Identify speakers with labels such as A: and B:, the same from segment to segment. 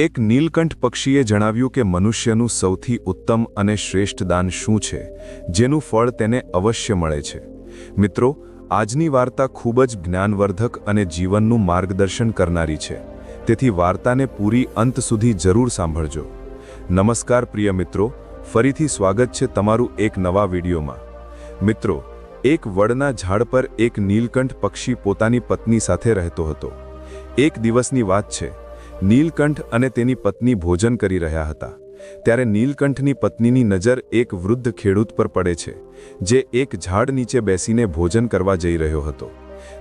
A: એક નીલકંઠ પક્ષીએ જણાવ્યું કે મનુષ્યનું સૌથી ઉત્તમ અને શ્રેષ્ઠ દાન શું છે, જેનું ફળ તેને અવશ્ય મળે છે. મિત્રો, આજની વાર્તા ખૂબ જ જ્ઞાનવર્ધક અને જીવનનું માર્ગદર્શન કરનારી છે. તેથી વાર્તાને પૂરી અંત સુધી જરૂર સાંભળજો. નમસ્કાર પ્રિય મિત્રો, ફરીથી સ્વાગત છે તમારું એક નવા વિડીયોમાં. મિત્રો, એક વડના ઝાડ પર એક નીલકંઠ પક્ષી પોતાની પત્ની સાથે રહેતો હતો. એક દિવસની વાત છે નીલકંઠ અને તેની પત્ની ભોજન કરી રહ્યા હતા. ત્યારે નીલકંઠની પત્નીની નજર એક વૃદ્ધ ખેડૂત પર પડે છે, જે એક ઝાડ નીચે બેસીને ભોજન કરવા જઈ રહ્યો હતો.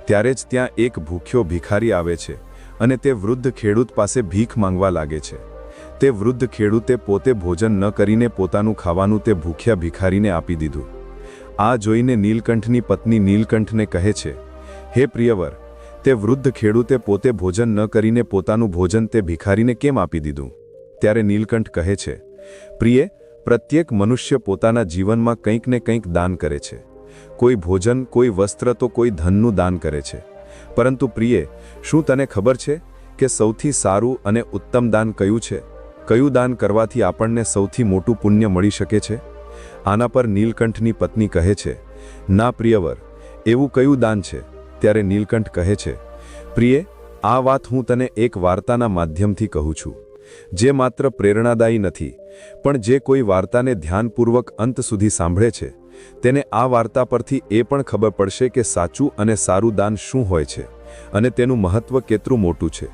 A: ત્યારે જ ત્યાં એક ભૂખ્યો ભિખારી આવે છે અને તે વૃદ્ધ ખેડૂત પાસે ભીખ માંગવા લાગે છે. તે વૃદ્ધ ખેડૂતે પોતે ભોજન ન કરીને પોતાનું ખાવાનું તે ભૂખ્યા ભિખારીને આપી દીધું. આ જોઈને નીલકંઠની પત્ની નીલકંઠને કહે છે, હે પ્રિયવર તે વૃદ્ધ ખેડૂતે પોતે ભોજન ન કરીને પોતાનું ભોજન તે ભિખારીને કેમ આપી દીધું? ત્યારે નીલકંઠ કહે છે, પ્રિય, પ્રત્યેક મનુષ્ય પોતાના જીવનમાં કંઈક ને કંઈક દાન કરે છે. કોઈ ભોજન, કોઈ વસ્ત્ર તો કોઈ ધનનું દાન કરે છે. પરંતુ પ્રિય, શું તને ખબર છે કે સૌથી સારું અને ઉત્તમ દાન કયું છે? કયું દાન કરવાથી આપણને સૌથી મોટું પુણ્ય મળી શકે છે? આના પર નીલકંઠની પત્ની કહે છે, ના પ્રિયવર, એવું કયું દાન છે? ત્યારે નીલકંઠ કહે છે, પ્રિય, આ વાત હું તને એક વાર્તાના માધ્યમથી કહું છું, જે માત્ર પ્રેરણાદાયી નથી, પણ જે કોઈ વાર્તાને ધ્યાનપૂર્વક અંત સુધી સાંભળે છે, તેને આ વાર્તા પરથી એ પણ ખબર પડશે કે સાચું અને સારું દાન શું હોય છે, અને તેનું મહત્વ કેટલું મોટું છે.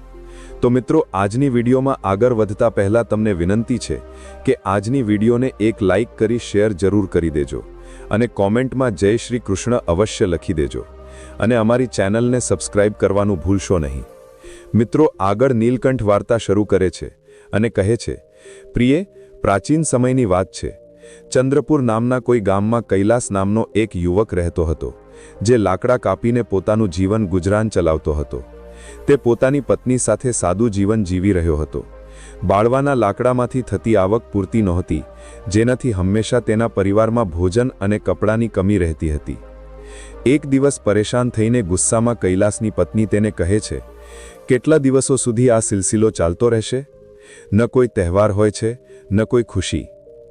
A: તો મિત્રો, આજની વિડીયોમાં આગળ વધતા પહેલાં તમને વિનંતી છે કે આજની વિડીયોને એક લાઇક કરી શેર જરૂર કરી દેજો, અને કોમેન્ટમાં જય શ્રી કૃષ્ણ અવશ્ય લખી દેજો. અને અમારી ચેનલને સબસ્ક્રાઇબ કરવાનું ભૂલશો નહીં. મિત્રો, આગળ નીલકંઠ વાર્તા શરૂ કરે છે અને કહે છે, પ્રિય, પ્રાચીન સમયની વાત છે. ચંદ્રપુર નામના કોઈ ગામમાં કૈલાસ નામનો એક યુવક રહેતો હતો, જે લાકડા કાપીને પોતાનું જીવન ગુજરાન ચલાવતો હતો. તે પોતાની પત્ની સાથે સાદું જીવન જીવી રહ્યો હતો. બાળવાના લાકડામાંથી થતી આવક પૂરતી નહોતી, જેનાથી હંમેશા તેના પરિવારમાં ભોજન અને કપડાની કમી રહેતી હતી. એક દિવસ પરેશાન થઈને ગુસ્સામાં કૈલાસની પત્ની તેને કહે છે, કેટલા દિવસો સુધી આ સિલસિલો ચાલતો રહેશે? ન કોઈ તહેવાર હોય છે, ન કોઈ ખુશી.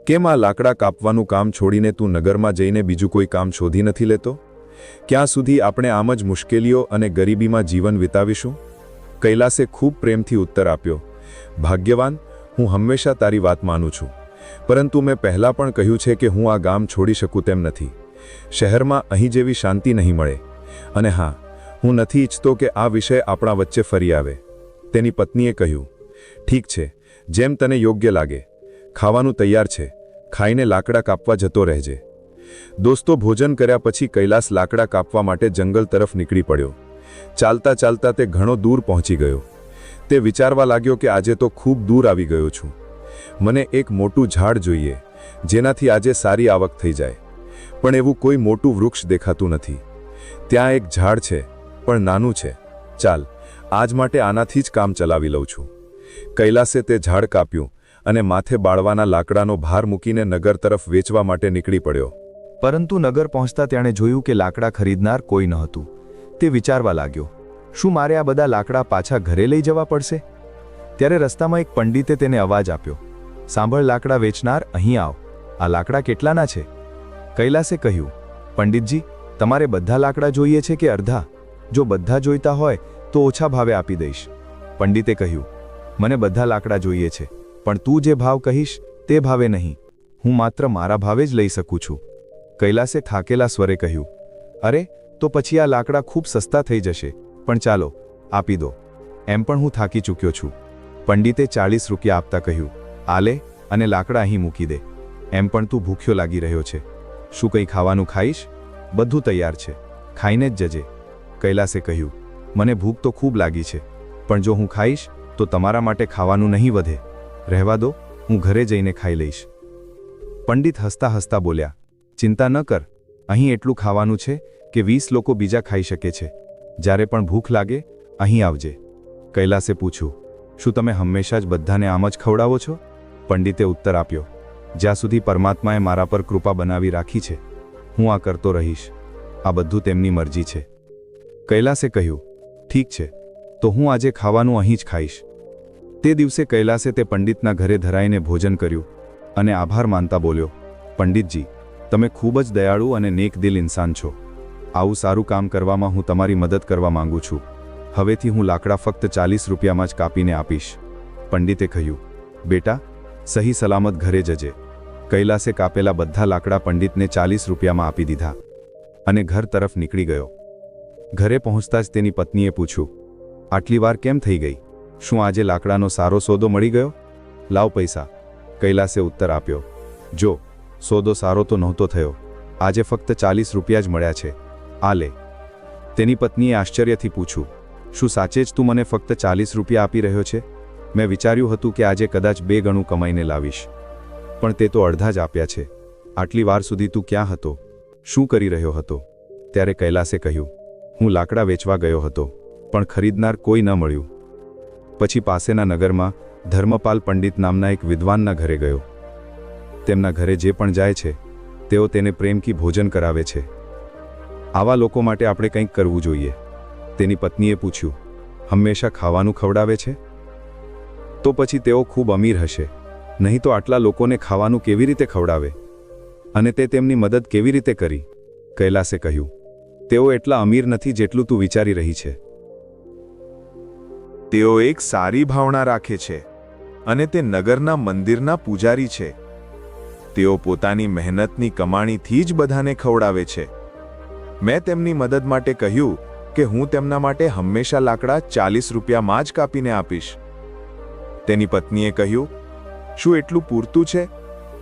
A: કેમ આ લાકડા કાપવાનું કામ છોડીને તું નગરમાં જઈને બીજું કોઈ કામ શોધી નથી લેતો? ક્યાં સુધી આપણે આમ જ મુશ્કેલીઓ અને ગરીબીમાં જીવન વિતાવીશું? કૈલાસે ખૂબ પ્રેમથી ઉત્તર આપ્યો, ભાગ્યવાન, હું હંમેશા તારી વાત માનું છું. પરંતુ મેં પહેલાં પણ કહ્યું છે કે હું આ ગામ છોડી શકું તેમ નથી. શહેરમાં અહીં જેવી શાંતિ નહીં મળે. અને હા, હું નથી ઈચ્છતો કે આ વિષય આપણા વચ્ચે ફરી આવે. તેની પત્નીએ કહ્યું, ઠીક છે, જેમ તને યોગ્ય લાગે. ખાવાનું તૈયાર છે. ખાઈને લાકડા કાપવા જતો રહેજે. દોસ્તો ભોજન કર્યા પછી કૈલાસ લાકડા કાપવા માટે જંગલ તરફ નીકળી પડ્યો. ચાલતા ચાલતા તે ઘણો દૂર પહોંચી ગયો. તે વિચારવા લાગ્યો કે આજે તો ખૂબ દૂર આવી ગયો છું. મને એક મોટું ઝાડ જોઈએ, જેનાથી આજે સારી આવક થઈ જાય. પણ એવું કોઈ મોટું વૃક્ષ દેખાતું નથી. ત્યાં એક ઝાડ છે, પણ નાનું છે. ચાલ, આજ માટે આનાથી જ કામ ચલાવી લઉં છું. કૈલાસે તે ઝાડ કાપ્યું અને માથે બાળવાના લાકડાનો ભાર મૂકીને નગર તરફ વેચવા માટે નીકળી પડ્યો.
B: પરંતુ નગર પહોંચતા તેણે જોયું કે લાકડા ખરીદનાર કોઈ નહોતું તે વિચારવા લાગ્યો, શું મારે આ બધા લાકડા પાછા ઘરે લઈ જવા પડશે? ત્યારે રસ્તામાં એક પંડિતે તેને અવાજ આપ્યો, સાંભળ લાકડા વેચનાર, અહીં આવ. આ લાકડા કેટલાના છે? કૈલાસે કહ્યું, પંડિતજી, તમારે બધા લાકડા જોઈએ છે કે અડધા જો બધા જોઈતા હોય, તો ઓછા ભાવે આપી દઈશ. પંડિતે કહ્યું, મને બધા લાકડા જોઈએ છે, પણ તું જે ભાવ કહીશ, તે ભાવે નહીં. હું માત્ર મારા ભાવે જ લઈ શકું છું. કૈલાસે થાકેલા સ્વરે કહ્યું, અરે, તો પછી આ લાકડા ખૂબ સસ્તા થઈ જશે, પણ ચાલો, આપી દો. એમ પણ હું થાકી ચૂક્યો છું. પંડિતે ચાળીસ રૂપિયા આપતા કહ્યું, આલે, અને લાકડા અહીં મૂકી દે. એમ પણ તું ભૂખ્યો લાગી રહ્યો છે. શું કંઈ ખાવાનું ખાઈશ? બધું તૈયાર છે. ખાઈને જ જજે. કૈલાસે કહ્યું, મને ભૂખ તો ખૂબ લાગી છે, પણ જો હું ખાઈશ, તો તમારા માટે ખાવાનું નહીં વધે. રહેવા દો, હું ઘરે જઈને ખાઈ લઈશ. પંડિત હસતા હસતા બોલ્યા, ચિંતા ન કર, અહીં એટલું ખાવાનું છે કે વીસ લોકો બીજા ખાઈ શકે છે. જ્યારે પણ ભૂખ લાગે, અહીં આવજે. કૈલાસે પૂછ્યું, શું તમે હંમેશા જ બધાને આમ જ ખવડાવો છો? પંડિતે ઉત્તર આપ્યો જ્યાં સુધી પરમાત્માએ મારા પર કૃપા બનાવી રાખી છે, હું આ કરતો રહીશ. આ બધું તેમની મરજી છે. કૈલાસે કહ્યું, ઠીક છે, તો હું આજે ખાવાનું અહીં જ ખાઈશ. તે દિવસે કૈલાસે તે પંડિતના ઘરે ધરાઈને ભોજન કર્યું અને આભાર માનતા બોલ્યો, પંડિતજી, તમે ખૂબ જ દયાળુ અને નેક દિલ ઇન્સાન છો. આવું સારું કામ કરવામાં હું તમારી મદદ કરવા માંગુ છું. હવેથી હું લાકડા ફક્ત ચાલીસ રૂપિયામાં જ કાપીને આપીશ. પંડિતે કહ્યું, બેટા, સહી સલામત ઘરે જજે. કૈલાસે કાપેલા બધા લાકડા પંડિતને ચાલીસ રૂપિયામાં આપી દીધા અને ઘર તરફ નીકળી ગયો. ઘરે પહોંચતા જ તેની પત્નીએ પૂછ્યું, આટલી વાર કેમ થઈ ગઈ? શું આજે લાકડાનો સારો સોદો મળી ગયો? લાવ પૈસા. કૈલાસે ઉત્તર આપ્યો, જો, સોદો સારો તો નહોતો થયો. આજે ફક્ત ચાલીસ રૂપિયા જ મળ્યા છે. આ લે. તેની પત્નીએ આશ્ચર્યથી પૂછ્યું, શું સાચે જ તું મને ફક્ત ચાલીસ રૂપિયા આપી રહ્યો છે? મેં વિચાર્યું હતું કે આજે કદાચ બે ગણું કમાઈને લાવીશ. પણ તે તો અડધા જ આપ્યા છે. આટલી વાર સુધી તું ક્યાં હતો? શું કરી રહ્યો હતો? ત્યારે કૈલાસે કહ્યું, હું લાકડા વેચવા ગયો હતો, પણ ખરીદનાર કોઈ ન મળ્યું. પછી પાસેના નગરમાં ધર્મપાલ પંડિત નામના એક વિદ્વાનના ઘરે ગયો. તેમના ઘરે જે પણ જાય છે, તેઓ તેને પ્રેમથી ભોજન કરાવે છે. આવા લોકો માટે આપણે કંઈક કરવું જોઈએ. તેની પત્નીએ પૂછ્યું, હંમેશા ખાવાનું ખવડાવે છે? તો પછી તેઓ ખૂબ અમીર હશે. નહીં તો આટલા લોકોને ખાવાનું કેવી રીતે ખવડાવે? અને તે તેમની મદદ કેવી રીતે કરી? કૈલાસે કહ્યું, તેઓ એટલા અમીર નથી જેટલું તું વિચારી રહી છે.
A: તેઓ એક સારી ભાવના રાખે છે અને તે નગરના મંદિરના પૂજારી છે. તેઓ પોતાની મહેનતની કમાણીથી જ બધાને ખવડાવે છે. મેં તેમની મદદ માટે કહ્યું કે હું તેમના માટે હંમેશા લાકડા ચાલીસ રૂપિયામાં જ કાપીને આપીશ. તેની પત્નીએ કહ્યું શું એટલું પૂરતું છે?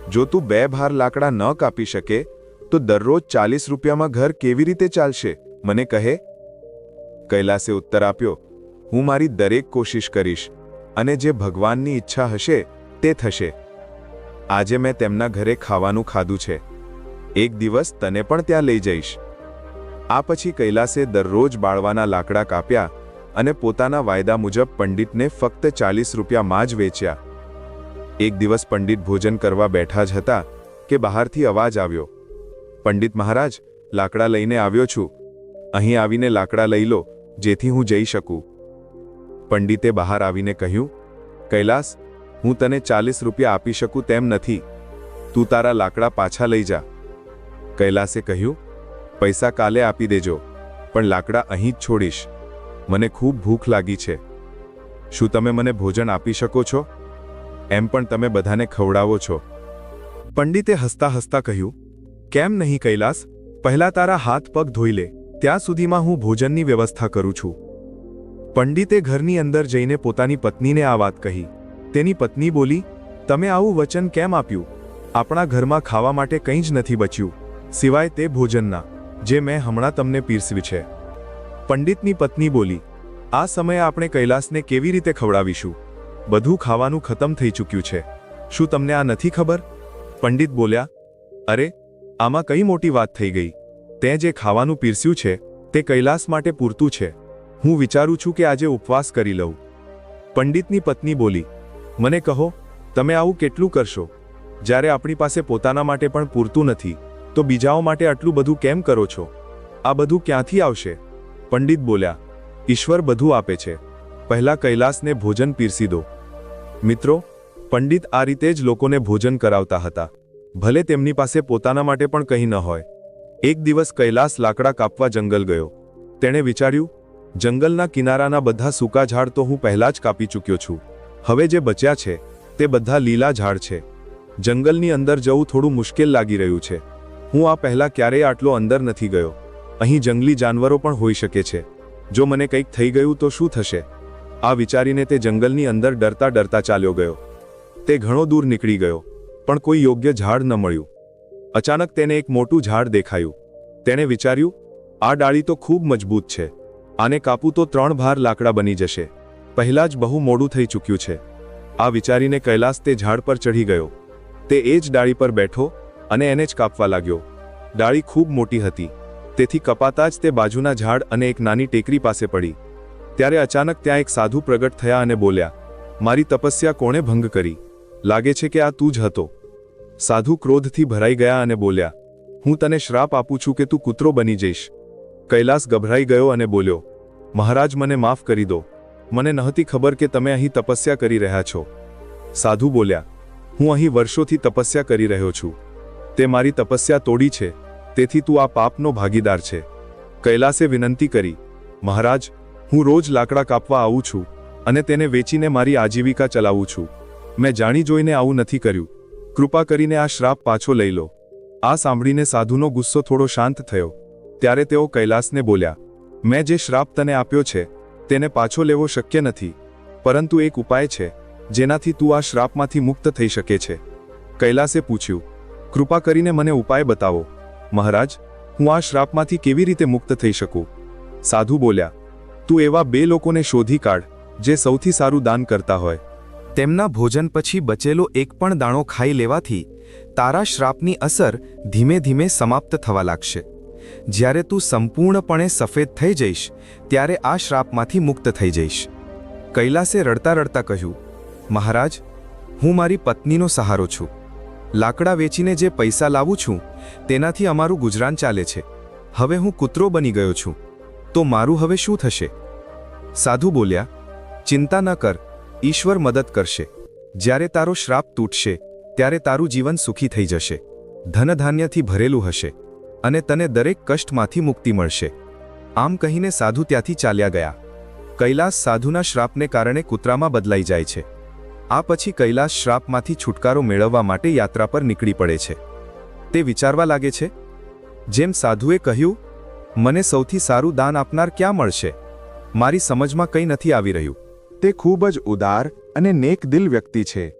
A: જો તું બે ભાર લાકડા ન કાપી શકે, તો દરરોજ ચાલીસ રૂપિયામાં ઘર કેવી રીતે ચાલશે? મને કહે. કૈલાસે ઉત્તર આપ્યો, હું મારી દરેક કોશિશ કરીશ, અને જે ભગવાનની ઈચ્છા હશે, તે થશે. આજે મેં તેમના ઘરે ખાવાનું ખાધું છે. એક દિવસ તને પણ ત્યાં લઈ જઈશ. આ પછી કૈલાસે દરરોજ બાળવાના લાકડા કાપ્યા અને પોતાના વાયદા મુજબ પંડિતને ફક્ત ચાલીસ રૂપિયામાં જ વેચ્યા. એક દિવસ પંડિત ભોજન કરવા બેઠા જ હતા કે બહારથી અવાજ આવ્યો, પંડિત મહારાજ, લાકડા લઈને આવ્યો છું. અહીં આવીને લાકડા લઈ લો, જેથી હું જઈ શકું. પંડિતે બહાર આવીને કહ્યું, કૈલાસ, હું તને ચાલીસ રૂપિયા આપી શકું તેમ નથી. તું તારા લાકડા પાછા લઈ જા. કૈલાસે કહ્યું, પૈસા કાલે આપી દેજો, પણ લાકડા અહીં જ છોડીશ. મને ખૂબ ભૂખ લાગી છે. શું તમે મને ભોજન આપી શકો છો? એમ પણ તમે બધાને ખવડાવો છો. પંડિતે હસતા હસતા કહ્યું, કેમ નહીં કૈલાસ? પહેલા તારા હાથ પગ ધોઈ લે, ત્યાં સુધીમાં હું ભોજનની વ્યવસ્થા કરું છું. પંડિતે ઘરની અંદર જઈને પોતાની પત્નીને આ વાત કહી. તેની પત્ની બોલી, તમે આવું વચન કેમ આપ્યું? આપણા ઘરમાં ખાવા માટે કંઈ જ નથી બચ્યું, સિવાય તે ભોજનના, જે મેં હમણાં તમને પીરસ્યું છે. પંડિતની પત્ની બોલી, આ સમયે આપણે કૈલાસને કેવી રીતે ખવડાવીશું? બધું ખાવાનું ખતમ થઈ ચૂક્યું છે. શું તમને આ નથી ખબર? પંડિત બોલ્યા, અરે, આમાં કઈ મોટી વાત થઈ ગઈ. તે જે ખાવાનું પીરસ્યું છે, તે કૈલાસ માટે પૂરતું છે. હું વિચારું છું કે આજે ઉપવાસ કરી લઉં. પંડિતની પત્ની બોલી, મને કહો, તમે આવું કેટલું કરશો? જ્યારે આપણી પાસે પોતાના માટે પણ પૂરતું નથી, તો બીજાઓ માટે આટલું બધું કેમ કરો છો? આ બધું ક્યાંથી આવશે? પંડિત બોલ્યા, ઈશ્વર બધું આપે છે. પહેલા કૈલાસને ભોજન પીરસી દો. મિત્રો, પંડિત આ રીતે જ લોકોને ભોજન કરાવતા હતા. ભલે તેમની પાસે પોતાના માટે પણ કંઈ ન હોય. એક દિવસ કૈલાસ લાકડા કાપવા જંગલ ગયો. તેણે વિચાર્યું, જંગલના કિનારાના બધા સૂકા ઝાડ તો હું પહેલા જ કાપી ચૂક્યો છું. હવે જે બચ્યા છે, તે બધા લીલા ઝાડ છે. જંગલની અંદર જવું થોડું મુશ્કેલ લાગી રહ્યું છે. હું આ પહેલા ક્યારેય આટલો અંદર નથી ગયો. અહીં જંગલી જાનવરો પણ હોઈ શકે છે. જો મને કંઈક થઈ ગયું તો શું થશે? આ વિચારીને તે જંગલની અંદર ડરતા ડરતા ચાલ્યો ગયો. તે ઘણો દૂર નીકળી ગયો, પણ કોઈ યોગ્ય ઝાડ ન મળ્યું. અચાનક તેને એક મોટું ઝાડ દેખાયું. તેણે વિચાર્યું, આ ડાળી તો ખૂબ મજબૂત છે. આને કાપું તો ત્રણ ભાર લાકડા બની જશે. પહેલા જ બહુ મોડું થઈ ચૂક્યું છે. આ વિચારીને કૈલાસ તે ઝાડ પર ચઢી ગયો. તે એ જ ડાળી પર બેઠો અને એને જ કાપવા લાગ્યો. ડાળી ખૂબ મોટી હતી. તેથી કપાતા જ તે બાજુના ઝાડ અને એક નાની ટેકરી પાસે પડી. ત્યારે અચાનક ત્યાં એક સાધુ પ્રગટ થયા અને બોલ્યા, મારી તપસ્યા કોણે ભંગ કરી? લાગે છે કે આ તું જ હતો. સાધુ ક્રોધથી ભરાઈ ગયા અને બોલ્યા, હું તને શ્રાપ આપું છું કે તું કૂતરો બની જઈશ. કૈલાસ ગભરાઈ ગયો અને બોલ્યો, મહારાજ, મને માફ કરી દો. મને નહોતી ખબર કે તમે અહીં તપસ્યા કરી રહ્યા છો. સાધુ બોલ્યા, હું અહીં વર્ષોથી તપસ્યા કરી રહ્યો છું. તે મારી તપસ્યા તોડી છે. તેથી તું આ પાપનો ભાગીદાર છે. કૈલાસે વિનંતી કરી, મહારાજ હું રોજ લાકડા કાપવા આવું છું અને તેને વેચીને મારી આજીવિકા ચલાવું છું. મેં જાણી જોઈને આવું નથી કર્યું. કૃપા કરીને આ શ્રાપ પાછો લઈ લો. આ સાંભળીને સાધુનો ગુસ્સો થોડો શાંત થયો. ત્યારે તેઓ કૈલાસને બોલ્યા, મેં જે શ્રાપ તને આપ્યો છે, તેને પાછો લેવો શક્ય નથી. પરંતુ એક ઉપાય છે, જેનાથી તું આ શ્રાપમાંથી મુક્ત થઈ શકે છે. કૈલાસે પૂછ્યું, કૃપા કરીને મને ઉપાય બતાવો. મહારાજ, હું આ શ્રાપમાંથી કેવી રીતે મુક્ત થઈ શકું? સાધુ બોલ્યા તું એવા બે લોકોને શોધી કાઢ, જે સૌથી સારું દાન કરતા હોય.
B: તેમના ભોજન પછી બચેલો એક પણ દાણો ખાઈ લેવાથી, તારા શ્રાપની અસર ધીમે ધીમે સમાપ્ત થવા લાગશે. જ્યારે તું સંપૂર્ણપણે સફેદ થઈ જઈશ, ત્યારે આ શ્રાપમાંથી મુક્ત થઈ જઈશ. કૈલાસે રડતા રડતા કહ્યું, મહારાજ, હું મારી પત્નીનો સહારો છું. લાકડા વેચીને જે પૈસા લાવું છું, તેનાથી અમારું ગુજરાન ચાલે છે. હવે હું કૂતરો બની ગયો છું. તો મારું હવે શું થશે? સાધુ બોલ્યા, ચિંતા ન કર, ઈશ્વર મદદ કરશે. જ્યારે તારો શ્રાપ તૂટશે, ત્યારે તારું જીવન સુખી થઈ જશે. ધનધાન્યથી ભરેલું હશે અને તને દરેક કષ્ટમાંથી મુક્તિ મળશે. આમ કહીને સાધુ ત્યાંથી ચાલ્યા ગયા. કૈલાસ સાધુના શ્રાપને કારણે કૂતરામાં બદલાઈ જાય છે. આ પછી કૈલાસ શ્રાપમાંથી છુટકારો મેળવવા માટે યાત્રા પર નીકળી પડે છે. તે વિચારવા લાગે છે, જેમ સાધુએ કહ્યું મને સૌથી સારું દાન આપનાર ક્યાં મળશે? મારી સમજમાં કંઈ નથી આવી રહ્યું.
C: તે ખૂબ જ ઉદાર અને નેક દિલ વ્યક્તિ છે.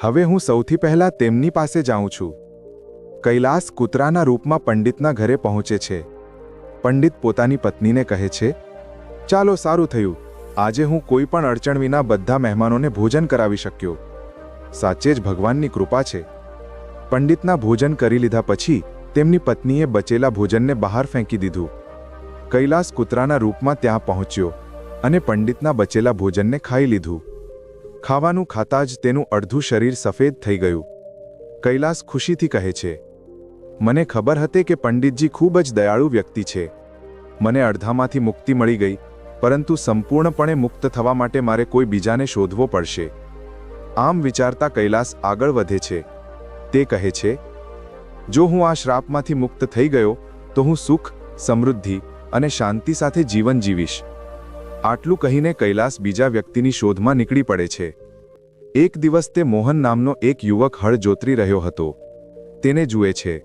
C: હવે હું સૌથી પહેલા તેમની પાસે જાઉં છું. કૈલાસ કૂતરાના રૂપમાં પંડિતના ઘરે પહોંચે છે. પંડિત પોતાની પત્નીને કહે છે, ચાલો, સારું થયું. આજે હું કોઈ પણ અડચણ વિના બધા મહેમાનોને ભોજન કરાવી શક્યો. સાચે જ ભગવાનની કૃપા છે. પંડિતના ભોજન કરી લીધા પછી તેમની પત્નીએ બચેલા ભોજનને બહાર ફેંકી દીધું. કૈલાસ કૂતરાના રૂપમાં ત્યાં પહોંચ્યો અને પંડિતના બચેલા ભોજનને ખાઈ લીધું. ખાવાનું ખાતા જ તેનું અડધું શરીર સફેદ થઈ ગયું. કૈલાસ ખુશીથી કહે છે, મને ખબર હતી કે પંડિતજી ખૂબ જ દયાળુ વ્યક્તિ છે. મને અડધામાંથી મુક્તિ મળી ગઈ, પરંતુ સંપૂર્ણપણે મુક્ત થવા માટે મારે કોઈ બીજાને શોધવો પડશે. આમ વિચારતા કૈલાસ આગળ વધે છે. તે કહે છે જો હું આ શ્રાપમાંથી મુક્ત થઈ ગયો, તો હું સુખ, સમૃદ્ધિ અને શાંતિ સાથે જીવન જીવીશ. આટલું કહીને કૈલાસ બીજા વ્યક્તિની શોધમાં નીકળી પડે છે. એક દિવસ તે મોહન નામનો એક યુવક હળ જોતરી રહ્યો હતો. તેને જુએ છે.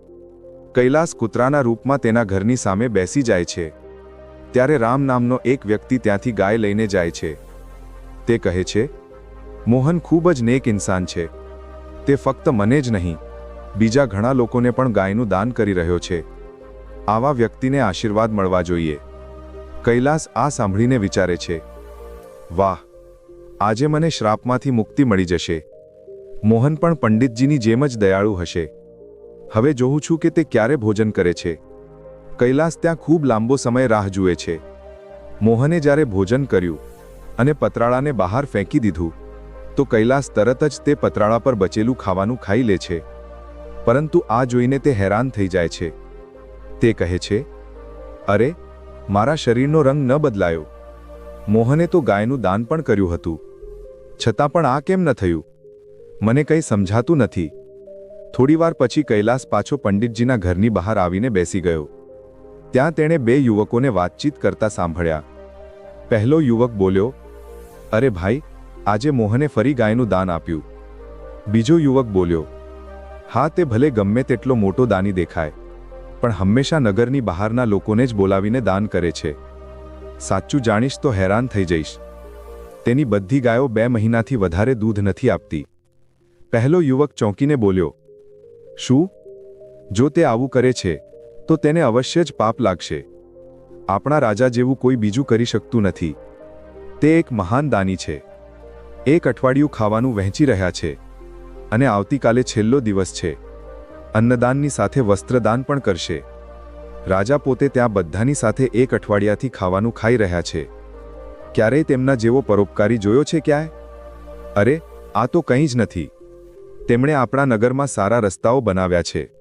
C: કૈલાસ કૂતરાના રૂપમાં તેના ઘરની સામે બેસી જાય છે. ત્યારે રામ નામનો એક વ્યક્તિ ત્યાંથી ગાય લઈને જાય છે. તે કહે છે, મોહન ખૂબ જ નેક ઇન્સાન છે. તે ફક્ત મને જ નહીં બીજા ઘણા લોકોને પણ ગાયનું દાન કરી રહ્યો છે. આવા વ્યક્તિને આશીર્વાદ મળવા જોઈએ. કૈલાસ આ સાંભળીને વિચારે છે. વાહ, આજે મને શ્રાપમાંથી મુક્તિ મળી જશે. મોહન પણ પંડિતજીની જેમ જ દયાળુ હશે. હવે જોઉં છું કે તે ક્યારે ભોજન કરે છે. કૈલાસ ત્યાં ખૂબ લાંબો સમય રાહ જુએ છે. મોહને જ્યારે ભોજન કર્યું અને પતરાળાને બહાર ફેંકી દીધું, તો કૈલાસ તરત જ તે પતરાળા પર બચેલું ખાવાનું ખાઈ લે છે. પરંતુ આ જોઈને તે હેરાન થઈ જાય છે. તે કહે છે, અરે, મારા શરીરનો રંગ ન બદલાયો. મોહને તો ગાયનું દાન પણ કર્યું હતું. છતાં પણ આ કેમ ન થયું? મને કંઈ સમજાતું નથી. થોડીવાર પછી કૈલાસ પાછો પંડિતજીના ઘરની બહાર આવીને બેસી ગયો. ત્યાં તેણે બે યુવકોને વાતચીત કરતા સાંભળ્યા. પહેલો યુવક બોલ્યો, અરે ભાઈ, આજે મોહને ફરી ગાયનું દાન આપ્યું. બીજો યુવક બોલ્યો હા, તે ભલે ગમે તેટલો મોટો દાની દેખાય, પણ હંમેશા નગરની બહારના લોકોને જ બોલાવીને દાન કરે છે. સાચું જાણીશ તો હેરાન થઈ જઈશ. તેની બધી ગાયો બે મહિનાથી વધારે દૂધ નથી આપતી. પહેલો યુવક ચોંકીને બોલ્યો, શું? જો તે આવું કરે છે, તો તેને અવશ્ય જ પાપ લાગશે. આપણા રાજા જેવું કોઈ બીજું કરી શકતું નથી. તે એક મહાન દાની છે. એક અઠવાડિયું ખાવાનું વહેંચી રહ્યા છે. અને આવતીકાલે છેલ્લો દિવસ છે. અન્નદાનની સાથે વસ્ત્રદાન પણ કરશે. રાજા પોતે ત્યાં બધાની સાથે એક અઠવાડિયાથી ખાવાનું ખાઈ રહ્યા છે. ક્યારેય તેમના જેવો પરોપકારી જોયો છે ક્યાંય? અરે, આ તો કંઈ જ નથી. તેમણે આપણા નગરમાં સારા રસ્તાઓ બનાવ્યા છે.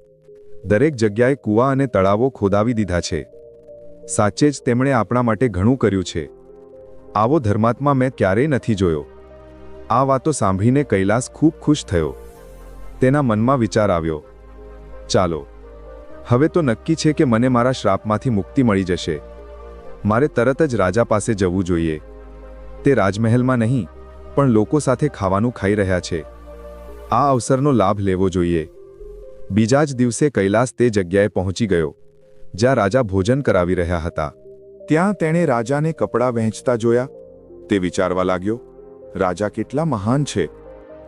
C: દરેક જગ્યાએ કૂવા અને તળાવો ખોદાવી દીધા છે. સાચે જ તેમણે આપણા માટે ઘણું કર્યું છે. આવો ધર્માત્મા મેં ક્યારેય નથી જોયો. આ વાતો સાંભળીને કૈલાસ ખૂબ ખુશ થયો. તેના મનમાં વિચાર આવ્યો. ચાલો, હવે તો નક્કી છે કે મને મારા શ્રાપમાંથી મુક્તિ મળી જશે. મારે તરત જ રાજા પાસે જવું જોઈએ. તે રાજમહેલમાં નહીં, પણ લોકો સાથે ખાવાનું ખાઈ રહ્યા છે. આ અવસરનો લાભ લેવો જોઈએ. બીજા જ દિવસે કૈલાસ તે જગ્યાએ પહોંચી ગયો, જ્યાં રાજા ભોજન કરાવી રહ્યા હતા. ત્યાં તેણે રાજાને કપડાં વહેંચતા જોયા. તે વિચારવા લાગ્યો રાજા કેટલા મહાન છે.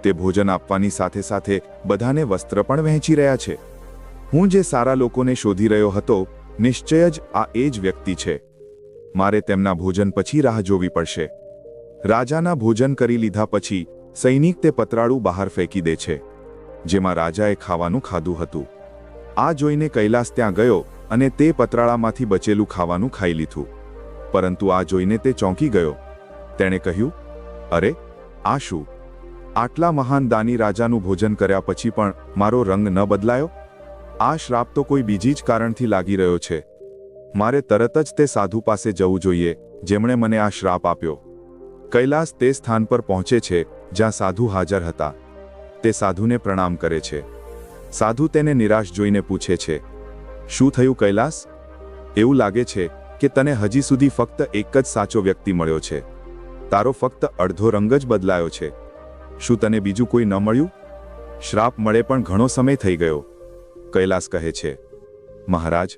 C: તે ભોજન આપવાની સાથે સાથે બધાને વસ્ત્ર પણ વહેંચી રહ્યા છે. હું જે સારા લોકોને શોધી રહ્યો હતો, નિશ્ચય જ આ એ જ વ્યક્તિ છે. મારે તેમના ભોજન પછી રાહ જોવી પડશે. રાજાના ભોજન કરી લીધા પછી, સૈનિક તે પતરાળું બહાર ફેંકી દે છે. જેમાં રાજાએ ખાવાનું ખાધું હતું. આ જોઈને કૈલાસ ત્યાં ગયો અને તે પતરાળામાંથી બચેલું ખાવાનું ખાઈ લીધું. પરંતુ આ જોઈને તે ચોંકી ગયો. તેણે કહ્યું અરે, આ શું? આટલા મહાન દાની રાજાનું ભોજન કર્યા પછી પણ મારો રંગ ન બદલાયો? આ શ્રાપ તો કોઈ બીજી જ કારણથી લાગી રહ્યો છે. મારે તરત જ તે સાધુ પાસે જવું જોઈએ, જેમણે મને આ શ્રાપ આપ્યો. કૈલાસ તે સ્થાન પર પહોંચે છે, જ્યાં સાધુ હાજર હતા. તે સાધુને પ્રણામ કરે છે. સાધુ તેને નિરાશ જોઈને પૂછે છે, શું થયું કૈલાસ? એવું લાગે છે કે તને હજી સુધી ફક્ત એક જ સાચો વ્યક્તિ મળ્યો છે. તારો ફક્ત અડધો રંગ જ બદલાયો છે. શું તને બીજું કોઈ ન મળ્યું? શ્રાપ મળે પણ ઘણો સમય થઈ ગયો. કૈલાસ કહે છે, મહારાજ,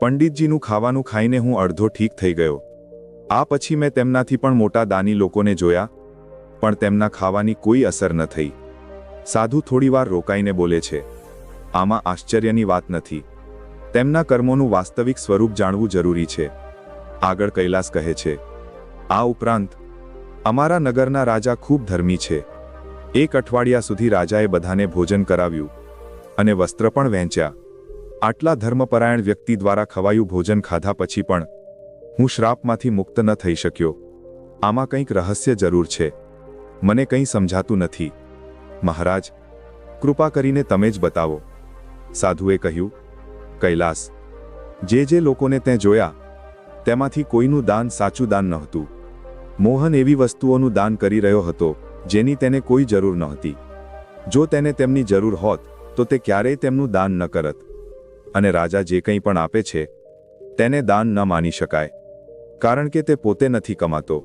C: પંડિતજીનું ખાવાનું ખાઈને હું અડધો ઠીક થઈ ગયો. આ પછી મેં તેમનાથી પણ મોટા દાની લોકોને જોયા, પણ તેમના ખાવાની કોઈ અસર ન થઈ. સાધુ થોડીવાર રોકાઈને બોલે છે, આમાં આશ્ચર્યની વાત નથી. તેમના કર્મોનું વાસ્તવિક સ્વરૂપ જાણવું જરૂરી છે. આગળ કૈલાસ કહે છે, આ ઉપરાંત અમારા નગરના રાજા ખૂબ ધર્મી છે. એક અઠવાડિયા સુધી રાજાએ બધાને ભોજન કરાવ્યું અને વસ્ત્ર પણ વહેંચ્યા. આટલા ધર્મપરાયણ વ્યક્તિ દ્વારા ખવાયું ભોજન ખાધા પછી પણ હું શ્રાપમાંથી મુક્ત ન થઈ શક્યો. આમાં કંઈક રહસ્ય જરૂર છે. મને કંઈ સમજાતું નથી. મહારાજ, કૃપા કરીને તમે જ બતાવો. સાધુએ કહ્યું, કૈલાસ, જે જે લોકોને તે જોયા, તેમાંથી કોઈનું દાન સાચું દાન નહોતું. મોહન એવી વસ્તુઓનું દાન કરી રહ્યો હતો, જેની તેને કોઈ જરૂર નહોતી. જો તેને તેમની જરૂર હોત, તો તે ક્યારેય તેમનું દાન ન કરત. અને રાજા જે કંઈ પણ આપે છે, તેને દાન ન માની શકાય. કારણ કે તે પોતે નથી કમાતો.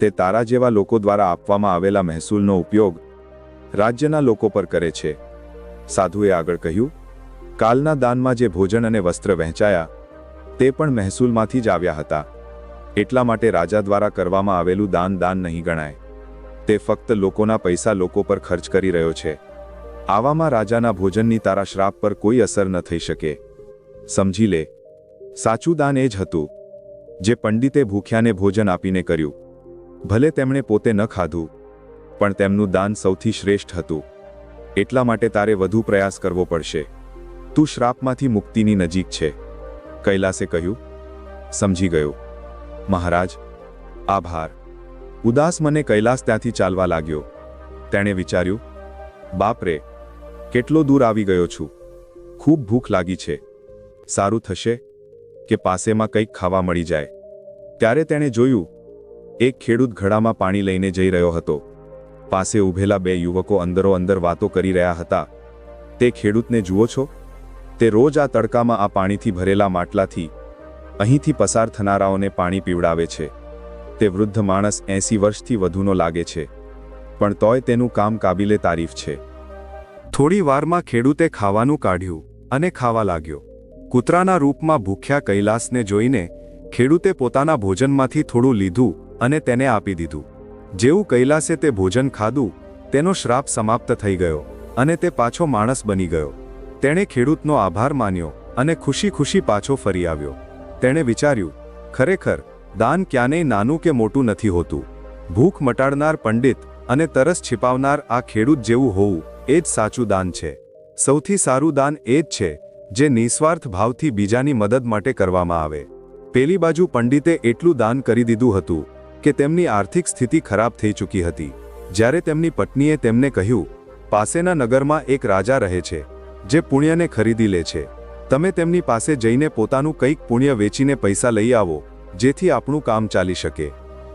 C: તે તારા જેવા લોકો દ્વારા આપવામાં આવેલા મહેસૂલનો ઉપયોગ, રાજ્યના લોકો પર કરે છે. સાધુએ આગળ કહ્યું, કાલના દાનમાં જે ભોજન અને વસ્ત્ર વહેંચાયા, તે પણ મહેસૂલમાંથી જ આવ્યા હતા. એટલા માટે રાજા દ્વારા કરવામાં આવેલું દાન દાન નહીં ગણાય. તે ફક્ત લોકોના પૈસા લોકો પર ખર્ચ કરી રહ્યો છે. આવામાં રાજાના ભોજનની તારા શ્રાપ પર કોઈ અસર ન થઈ શકે. સમજી લે. સાચું દાન એ જ હતું, જે પંડિતે ભૂખ્યાને ભોજન આપીને કર્યું. ભલે તેમણે પોતે ન ખાધું, પણ તેમનું દાન સૌથી શ્રેષ્ઠ હતું. એટલા માટે તારે વધુ પ્રયાસ કરવો પડશે. તું શ્રાપમાંથી મુક્તિની નજીક છે. કૈલાસે કહ્યું. સમજી ગયો. મહારાજ, આભાર. ઉદાસ મને કૈલાસ ત્યાંથી ચાલવા લાગ્યો. તેણે વિચાર્યું, બાપરે, કેટલો દૂર આવી ગયો છું. ખૂબ ભૂખ લાગી છે. સારું થશે કે પાસેમાં કંઈક ખાવા મળી જાય. ત્યારે તેણે જોયું, એક ખેડૂત ઘડામાં પાણી લઈને જઈ રહ્યો હતો. પાસે ઊભેલા બે યુવકો અંદરો અંદર વાતો કરી રહ્યા હતા. તે ખેડૂતને જુઓ છો? તે રોજ આ તડકામાં આ પાણીથી ભરેલા માટલાથી અહીંથી પસાર થનારાઓને પાણી પીવડાવે છે. તે વૃદ્ધ માણસ એંસી વર્ષથી વધુનો લાગે છે. પણ તોય તેનું કામ કાબિલે તારીફ છે. થોડી વારમાં ખેડૂતે ખાવાનું કાઢ્યું અને ખાવા લાગ્યો. કૂતરાના રૂપમાં ભૂખ્યા કૈલાસને જોઈને ખેડૂતે પોતાના ભોજનમાંથી થોડું લીધું અને તેને આપી દીધું. જેવું કૈલાસે તે ભોજન ખાધું, તેનો શ્રાપ સમાપ્ત થઈ ગયો અને તે પાછો માણસ બની ગયો. તેણે ખેડૂતનો આભાર માન્યો અને ખુશી ખુશી પાછો ફરી આવ્યો. તેણે વિચાર્યું, ખરેખર, દાન ક્યાંય નાનું કે મોટું નથી હોતું. ભૂખ મટાડનાર પંડિત અને તરસ છિપાવનાર આ ખેડૂત જેવું હોવું એ જ સાચું દાન છે. સૌથી સારું દાન એ જ છે, જે નિસ્વાર્થ ભાવથી બીજાની મદદ માટે કરવામાં આવે. પેલી બાજુ પંડિતે એટલું દાન કરી દીધું હતું કે તેમની આર્થિક સ્થિતિ ખરાબ થઈ ચૂકી હતી. જ્યારે તેમની પત્નીએ તેમને કહ્યું, પાસેના નગરમાં એક રાજા રહે છે, જે પુણ્યને ખરીદી લે છે. તમે તેમની પાસે જઈને પોતાનું કંઈક પુણ્ય વેચીને પૈસા લઈ આવો, જેથી આપણું કામ ચાલી શકે.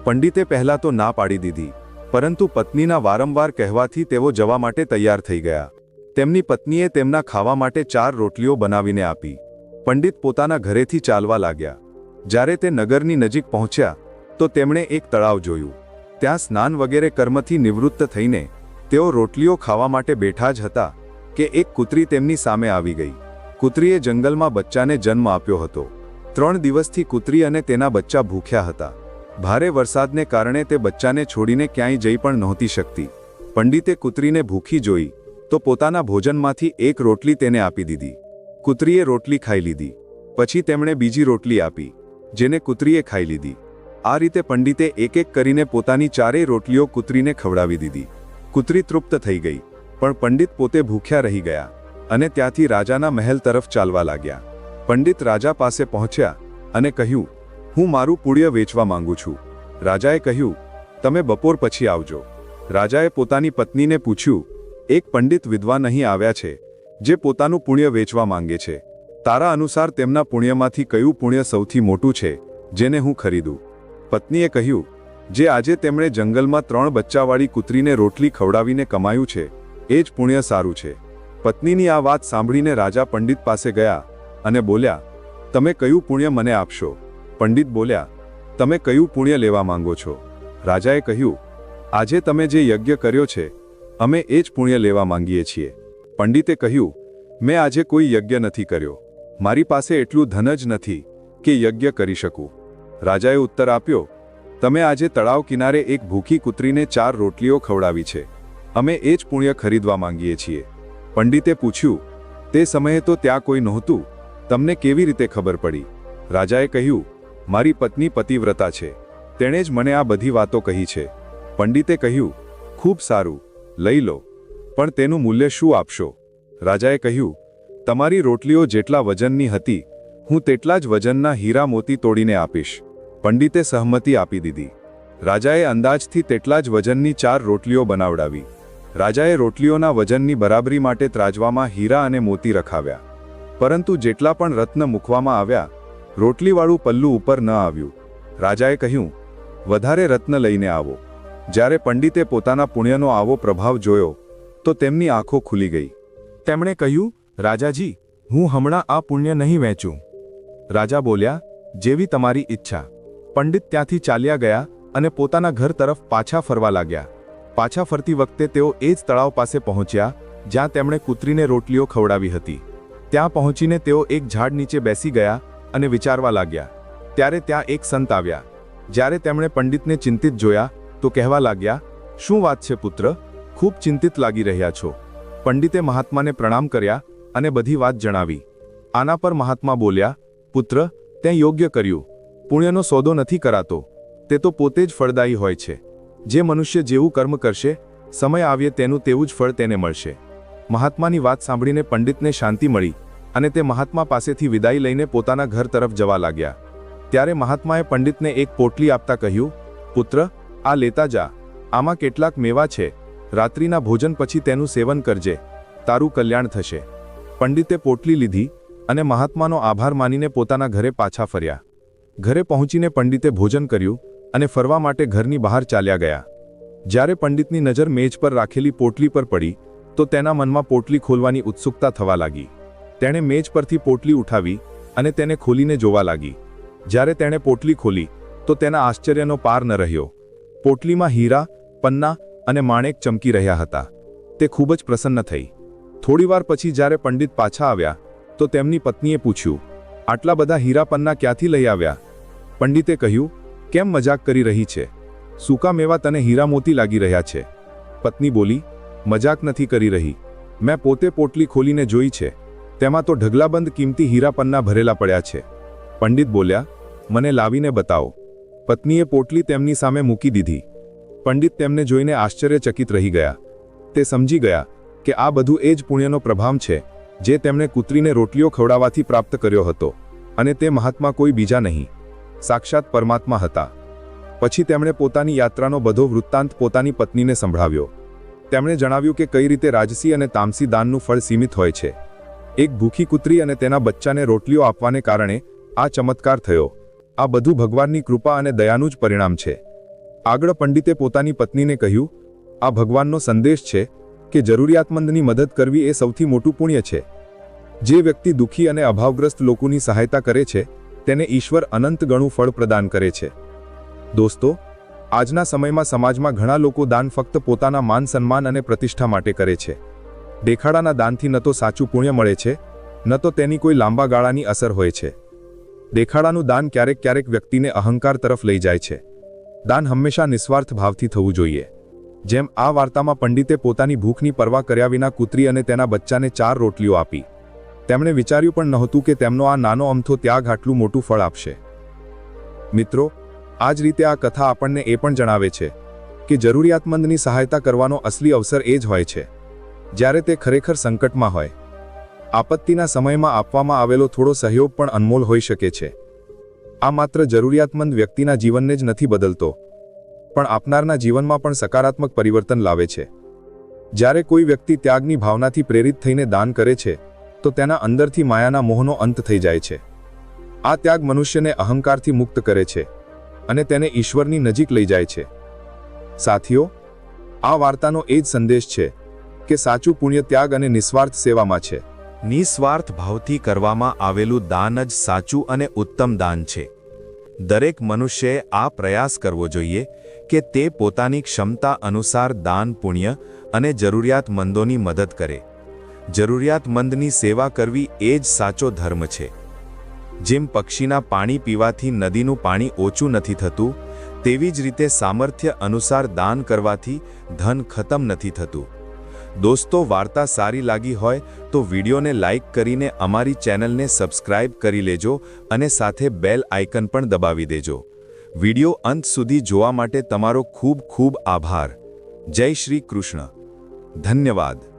A: પંડિતે પહેલા તો ના પાડી દીધી, પરંતુ પત્નીના વારંવાર કહેવાથી તેઓ જવા માટે તૈયાર થઈ ગયા. તેમની પત્નીએ તેમના ખાવા માટે ચાર રોટલીઓ બનાવીને આપી. પંડિત પોતાના ઘરેથી ચાલવા લાગ્યા. જ્યારે તે નગરની નજીક પહોંચ્યા, તો તેમણે એક તળાવ જોયું. ત્યાં સ્નાન વગેરે કર્મથી નિવૃત્ત થઈને, તેઓ રોટલીઓ ખાવા માટે બેઠા જ હતા, કે એક કૂતરી તેમની સામે આવી ગઈ. કૂતરીએ જંગલમાં બચ્ચાને જન્મ આપ્યો હતો. ત્રણ દિવસથી કૂતરી અને તેના બચ્ચા ભૂખ્યા હતા. ભારે વરસાદને કારણે તે બચ્ચાને છોડીને ક્યાંય જઈ પણ નહોતી શકતી. પંડિતે કૂતરીને ભૂખી જોઈ, તો પોતાના ભોજનમાંથી એક રોટલી તેને આપી દીધી. કૂતરીએ રોટલી ખાઈ લીધી. પછી તેમણે બીજી રોટલી આપી, જેને કૂતરીએ ખાઈ લીધી. આ રીતે પંડિતે એક એક કરીને પોતાની ચારેય રોટલીઓ કૂતરીને ખવડાવી દીધી. કૂતરી તૃપ્ત થઈ ગઈ, પણ પંડિત પોતે ભૂખ્યા રહી ગયા. અને ત્યાંથી રાજાના મહેલ તરફ ચાલવા લાગ્યા. પંડિત રાજા પાસે પહોંચ્યા અને કહ્યું, હું મારું પુણ્ય વેચવા માંગુ છું. રાજાએ કહ્યું, તમે બપોર પછી આવજો. રાજાએ પોતાની પત્નીને પૂછ્યું, એક પંડિત વિદ્વાન અહીં આવ્યા છે, જે પોતાનું પુણ્ય વેચવા માંગે છે? તારા અનુસાર તેમના પુણ્યમાંથી કયું પુણ્ય સૌથી મોટું છે, જેને હું ખરીદું? પત્નીએ કહ્યું, જે આજે તેમણે જંગલમાં ત્રણ બચ્ચાવાળી કૂતરીને રોટલી ખવડાવીને કમાયું છે, એ જ પુણ્ય સારું છે. પત્નીની આ વાત સાંભળીને રાજા પંડિત પાસે ગયા અને બોલ્યા, તમે કયું પુણ્ય મને આપશો? પંડિત બોલ્યા, તમે કયું પુણ્ય લેવા માંગો છો? રાજાએ કહ્યું, આજે તમે જે યજ્ઞ કર્યો છે, અમે એ જ પુણ્ય લેવા માંગીએ છીએ. પંડિતે કહ્યું, મેં આજે કોઈ યજ્ઞ નથી કર્યો. મારી પાસે એટલું ધન જ નથી કે યજ્ઞ કરી શકું. રાજાએ ઉત્તર આપ્યો, તમે આજે તળાવ કિનારે એક ભૂખી કૂતરીને ચાર રોટલીઓ ખવડાવી છે. અમે એ જ પુણ્ય ખરીદવા માંગીએ છીએ. પંડિતે પૂછ્યું, તે સમયે તો ત્યાં કોઈ નહોતું? તમને કેવી રીતે ખબર પડી? રાજાએ કહ્યું, મારી પત્ની પતિવ્રતા છે. તેણે જ મને આ બધી વાતો કહી છે. પંડિતે કહ્યું, ખૂબ સારું. લઈ લો. પણ તેનું મૂલ્ય શું આપશો? રાજાએ કહ્યું, તમારી રોટલીઓ જેટલા વજનની હતી, હું તેટલા જ વજનના હીરા મોતી તોડીને આપીશ. પંડિતે સહમતિ આપી દીધી. રાજાએ અંદાજથી તેટલા જ વજનની ચાર રોટલીઓ બનાવડાવી. રાજાએ રોટલીઓના વજનની બરાબરી માટે ત્રાજવામાં હીરા અને મોતી રખાવ્યા. પરંતુ જેટલા પણ રત્ન મૂકવામાં આવ્યા, રોટલીવાળું પલ્લું ઉપર ન આવ્યું. રાજાએ કહ્યું, વધારે રત્ન લઈને આવો. જ્યારે પંડિતે પોતાના પુણ્યનો આવો પ્રભાવ જોયો, તો તેમની આંખો ખુલી ગઈ.
B: તેમણે કહ્યું, રાજાજી, હું હમણાં આ પુણ્ય નહીં વહેંચું. રાજા બોલ્યા, જેવી તમારી ઈચ્છા. પંડિત ત્યાંથી ચાલ્યા ગયા અને પોતાના ઘર તરફ પાછા ફરવા લાગ્યા. પાછા ફરતી વખતે તેઓ એ જ તળાવ પાસે પહોંચ્યા, જ્યાં તેમણે કૂતરીને રોટલીઓ ખવડાવી હતી. ત્યાં પહોંચીને તેઓ એક ઝાડ નીચે બેસી ગયા અને વિચારવા લાગ્યા. ત્યારે ત્યાં એક સંત આવ્યા. જ્યારે તેમણે પંડિતને ચિંતિત જોયા, તો કહેવા લાગ્યા, શું વાત છે પુત્ર? ખૂબ ચિંતિત લાગી રહ્યા છો. પંડિતે મહાત્માને પ્રણામ કર્યા અને બધી વાત જણાવી. આના પર મહાત્મા બોલ્યા, પુત્ર, તે યોગ્ય કર્યું. પુણ્યનો સોદો નથી કરાતો. તે તો પોતે જ ફળદાયી હોય છે. જે મનુષ્ય જેવું કર્મ કરશે, સમય આવ્યે તેનું તેવું જ ફળ તેને મળશે. મહાત્માની વાત સાંભળીને પંડિતને શાંતિ મળી અને તે મહાત્મા પાસેથી વિદાય લઈને પોતાના ઘર તરફ જવા લાગ્યા. ત્યારે મહાત્માએ પંડિતને એક પોટલી આપતા કહ્યું, પુત્ર, આ લેતા જા. આમાં કેટલાક મેવા છે. રાત્રિના ભોજન પછી તેનું સેવન કરજે. તારું કલ્યાણ થશે. પંડિતે પોટલી લીધી અને મહાત્માનો આભાર માનીને પોતાના ઘરે પાછા ફર્યા. ઘરે પહોંચીને પંડિતે ભોજન કર્યું અને ફરવા માટે ઘરની બહાર ચાલ્યા ગયા. જ્યારે પંડિતની નજર મેજ પર રાખેલી પોટલી પર પડી, તો તેના મનમાં પોટલી ખોલવાની ઉત્સુકતા થવા લાગી. તેણે મેજ પરથી પોટલી ઉઠાવી અને તેને ખોલીને જોવા લાગી. જ્યારે તેણે પોટલી ખોલી, તો તેના આશ્ચર્યનો પાર ન રહ્યો. પોટલીમાં હીરા, પન્ના અને માણેક ચમકી રહ્યા હતા. તે ખૂબ જ પ્રસન્ન થઈ. થોડીવાર પછી જ્યારે પંડિત પાછા આવ્યા, તો તેમની પત્નીએ પૂછ્યું, આટલા બધા હીરા, પન્ના ક્યાંથી લઈ આવ્યા? પંડિતે કહ્યું કેમ મજાક કરી રહી છે? સૂકા મેવા તને હીરા મોતી લાગી રહ્યા છે? પત્ની બોલી, મજાક નથી કરી રહી. મેં પોતે પોટલી ખોલીને જોઈ છે. તેમાં તો ઢગલાબંધ કિંમતી હીરા પન્ના ભરેલા પડ્યા છે. પંડિત બોલ્યા, મને લાવીને બતાવો. પત્નીએ પોટલી તેમની સામે મૂકી દીધી. પંડિત તેમને જોઈને આશ્ચર્યચકિત રહી ગયા. તે સમજી ગયા કે આ બધું એ જ પુણ્યનો પ્રભાવ છે, જે તેમણે કૂતરીને રોટલીઓ ખવડાવવાથી પ્રાપ્ત કર્યો હતો, અને તે મહાત્મા કોઈ બીજા નહીં. સાક્ષાત પરમાત્મા હતા. પછી તેમણે પોતાની યાત્રાનો બધો વૃત્તાંત પોતાની પત્નીને સંભળાવ્યો. તેમણે જણાવ્યું કે કઈ રીતે રાજસી અને તામસી દાનનું ફળ સીમિત હોય છે. એક ભૂખી કૂતરી અને તેના બચ્ચાને રોટલીઓ આપવાને કારણે આ ચમત્કાર થયો. આ બધું ભગવાનની કૃપા અને દયાનું જ પરિણામ છે. આગળ પંડિતે પોતાની પત્નીને કહ્યું, આ ભગવાનનો સંદેશ છે કે જરૂરિયાતમંદની મદદ કરવી એ સૌથી મોટું પુણ્ય છે. જે વ્યક્તિ દુઃખી અને અભાવગ્રસ્ત લોકોની સહાયતા કરે છે તેને ઈશ્વર અનંત ગણું ફળ પ્રદાન કરે છે. દોસ્તો, આજના સમયમાં સમાજમાં ઘણા લોકો દાન ફક્ત પોતાના માન સન્માન અને પ્રતિષ્ઠા માટે કરે છે. દેખાડાના દાનથી ન તો સાચું પુણ્ય મળે છે, ન તો તેની કોઈ લાંબા ગાળાની અસર હોય છે. દેખાડાનું દાન ક્યારેક ક્યારેક વ્યક્તિને અહંકાર તરફ લઈ જાય છે. દાન હંમેશા નિસ્વાર્થ ભાવથી થવું જોઈએ. જેમ આ વાર્તામાં પંડિતે પોતાની ભૂખની પરવા કર્યા વિના કૂતરી અને તેના બચ્ચાને ચાર રોટલીઓ આપી. તેમણે વિચાર્યું પણ નહોતું કે તેમનો આ નાનો અમથો ત્યાગ આટલું મોટું ફળ આપશે. મિત્રો આ જ રીતે આ કથા આપણને એ પણ જણાવે છે કે જરૂરિયાતમંદની સહાયતા કરવાનો અસલી અવસર એ જ હોય છે. જ્યારે તે ખરેખર સંકટમાં હોય. આપત્તિના સમયમાં આપવામાં આવેલો થોડો સહયોગ પણ અનમોલ હોઈ શકે છે. આ માત્ર જરૂરિયાતમંદ વ્યક્તિના જીવનને જ નથી બદલતો, પણ આપનારના જીવનમાં પણ સકારાત્મક પરિવર્તન લાવે છે. જ્યારે કોઈ વ્યક્તિ ત્યાગની ભાવનાથી પ્રેરિત થઈને દાન કરે છે તો તેના અંદરથી માયાના મોહનો અંત થઈ જાય છે. આ ત્યાગ મનુષ્યને અહંકારથી મુક્ત કરે છે અને તેને ઈશ્વરની નજીક લઈ જાય છે. સાથીઓ, આ વાર્તાનો એ જ સંદેશ છે કે સાચું પુણ્ય ત્યાગ અને નિસ્વાર્થ સેવામાં છે.
A: નિસ્વાર્થ ભાવથી કરવામાં આવેલું દાન જ સાચું અને ઉત્તમ દાન છે. દરેક મનુષ્યએ આ પ્રયાસ કરવો જોઈએ કે તે પોતાની ક્ષમતા અનુસાર દાન, પુણ્ય અને જરૂરિયાતમંદોની મદદ કરે. જરૂરિયાતમંદની સેવા કરવી એ જ સાચો ધર્મ છે. જેમ પક્ષીના પાણી પીવાથી નદીનું પાણી ઓછું નથી થતું, તેવી જ રીતે સામર્થ્ય અનુસાર દાન કરવાથી ધન ખતમ નથી થતું. દોસ્તો, વાર્તા સારી લાગી હોય તો વિડીયોને લાઇક કરીને અમારી ચેનલને સબસ્ક્રાઇબ કરી લેજો અને સાથે બેલ આઇકન પણ દબાવી દેજો. વીડિયો અંત સુધી જોવા માટે તમારો ખૂબ ખૂબ આભાર. જય શ્રી કૃષ્ણ. ધન્યવાદ.